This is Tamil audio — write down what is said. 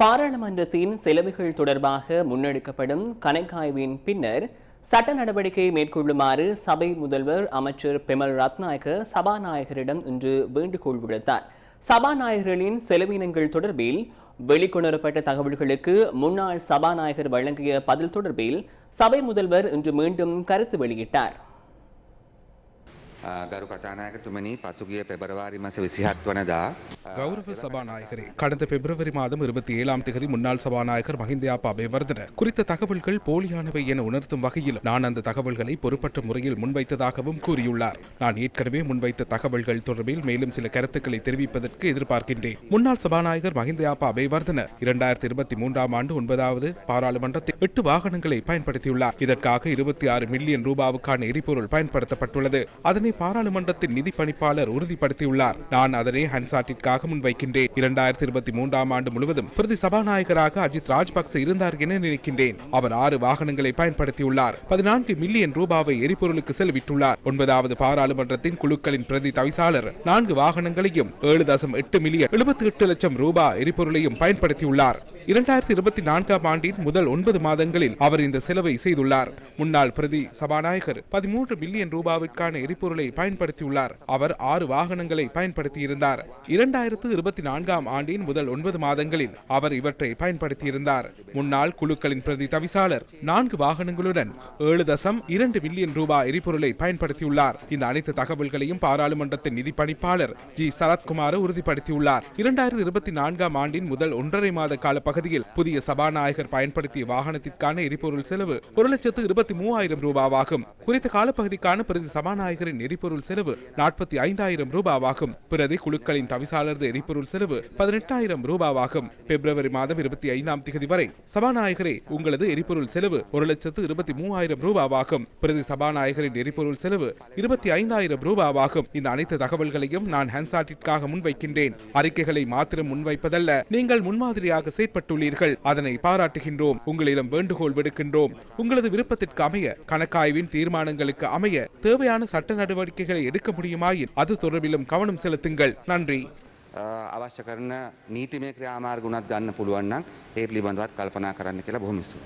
பாராளுமன்றத்தின் செலவுகள் தொடர்பாக முன்னெடுக்கப்படும் கணக்காய்வின் பின்னர் சட்ட நடவடிக்கை மேற்கொள்ளுமாறு சபை முதல்வர் அமைச்சர் பெமல் ரத்நாயக்க சபாநாயகரிடம் இன்று வேண்டுகோள் விடுத்தார் சபாநாயகர்களின் செலவினங்கள் தொடர்பில் வெளிக்கொணரப்பட்ட தகவல்களுக்கு முன்னாள் சபாநாயகர் வழங்கிய பதில் தொடர்பில் சபை முதல்வர் இன்று மீண்டும் கருத்து வெளியிட்டார் ආ, ගරු කතානායකතුමනි පසුගිය පෙබරවාරි මස විසිහත් වනදා கௌரவ சபாநாயகரே கடந்த பிப்ரவரி மாதம் இருபத்தி ஏழாம் தேதி முன்னாள் சபாநாயகர் மஹிந்தயாப்பா அபேவர்தன குறித்த தகவல்கள் போலியானவை என உணர்த்தும் வகையில் நான் அந்த தகவல்களை பொறுப்பற்ற முறையில் முன்வைத்ததாகவும் கூறியுள்ளார். நான் ஏற்கனவே முன்வைத்த தகவல்கள் தொடர்பில் மேலும் சில கருத்துக்களை தெரிவிப்பதற்கு எதிர்பார்க்கின்றேன். முன்னாள் சபாநாயகர் மஹிந்தயாப்பா அபேவர்தன இரண்டாயிரத்தி இருபத்தி மூன்றாம் ஆண்டு ஒன்பதாவது பாராளுமன்றத்தில் எட்டு வாகனங்களை பயன்படுத்தியுள்ளார். இதற்காக இருபத்தி ஆறு மில்லியன் ரூபாவுக்கான எரிபொருள் பயன்படுத்தப்பட்டுள்ளது. அதனை பாராளுமன்றத்தின் நிதி பணிப்பாளர் உறுதிப்படுத்தியுள்ளார். நான் அதனை ஹன்சாட்டிற்காக முன்வைக்கின்றேன். இரண்டாயிரத்தி இருபத்தி மூன்றாம் ஆண்டு முழுவதும் பிரதி சபாநாயகராக அஜித் ராஜ்பக்ச இருந்தார் என நினைக்கின்றேன். அவர் ஆறு வாகனங்களை பயன்படுத்தியுள்ளார். பதினான்கு மில்லியன் ரூபாவை எரிபொருளுக்கு செலவிட்டுள்ளார். ஒன்பதாவது பாராளுமன்றத்தின் குழுக்களின் பிரதி தவிசாளர் நான்கு வாகனங்களையும் ஏழு தசம் எட்டு மில்லியன் எழுபத்தி எட்டு லட்சம் ரூபாய் எரிபொருளையும் பயன்படுத்தியுள்ளார். இரண்டாயிரத்தி இருபத்தி நான்காம் ஆண்டின் முதல் ஒன்பது மாதங்களில் அவர் இந்த செலவை செய்துள்ளார். முன்னாள் பிரதி சபாநாயகர் பதிமூன்று மில்லியன் ரூபாவிற்கான எரிபொருளை பயன்படுத்தியுள்ளார். அவர் ஆறு வாகனங்களை பயன்படுத்தியிருந்தார். இரண்டாயிரத்து இருபத்தி நான்காம் ஆண்டின் முதல் ஒன்பது மாதங்களில் அவர் இவற்றை பயன்படுத்தியிருந்தார். முன்னாள் குழுக்களின் பிரதி தவிசாளர் நான்கு வாகனங்களுடன் ஏழு தசம் இரண்டு மில்லியன் ரூபாய் எரிபொருளை பயன்படுத்தியுள்ளார். இந்த அனைத்து தகவல்களையும் பாராளுமன்றத்தின் நிதி பணிப்பாளர் ஜி. சரத்குமார் உறுதிப்படுத்தியுள்ளார். இரண்டாயிரத்தி இருபத்தி நான்காம் ஆண்டின் முதல் ஒன்றரை மாத கால பகுதியில் புதிய சபாநாயகர் பயன்படுத்திய வாகனத்திற்கான எரிபொருள் செலவு ஒரு லட்சத்து இருபத்தி மூவாயிரம் ரூபாவாகும். குறித்த காலப்பகுதிக்கான பிரதி சபாநாயகரின் எரிபொருள் செலவு நாற்பத்தி ஐந்தாயிரம் ரூபாவாகும். பிரதி குழுக்களின் தவிசாளரது எரிபொருள் செலவு பதினெட்டாயிரம் ரூபாவாகும். பிப்ரவரி மாதம் இருபத்தி ஐந்தாம் தேதி வரை சபாநாயகரே உங்களது எரிபொருள் செலவு ஒரு லட்சத்து இருபத்தி மூவாயிரம் ரூபாவாகும். பிரதி சபாநாயகரின் எரிபொருள் செலவு இருபத்தி ஐந்தாயிரம் ரூபாவாகும். இந்த அனைத்து தகவல்களையும் நான் ஹன்சாட்டிற்காக முன்வைக்கின்றேன். அறிக்கைகளை மாத்திரம் முன்வைப்பதல்ல நீங்கள் முன்மாதிரியாக செயற்பட்டுள்ளீர்கள். அதனை பாராட்டுகின்றோம். உங்களிடம் வேண்டுகோள் விடுக்கின்றோம். உங்களது விருப்பத்திற்கு அமைய கணக்காய்வின் தீர்மானங்களுக்கு அமைய தேவையான சட்ட நடவடிக்கைகளை எடுக்க முடியுமாயின் அது தொடர்பிலும் கவனம் செலுத்துங்கள் நன்றி ආ, අවශ්‍ය කරන නීතිමය ක්‍රියාමාර්ග උනත් ගන්න පුළුවන් නම් ඒ පිළිබඳවත් කල්පනා කරන්න කියලා බොහොම ස්තුතියි.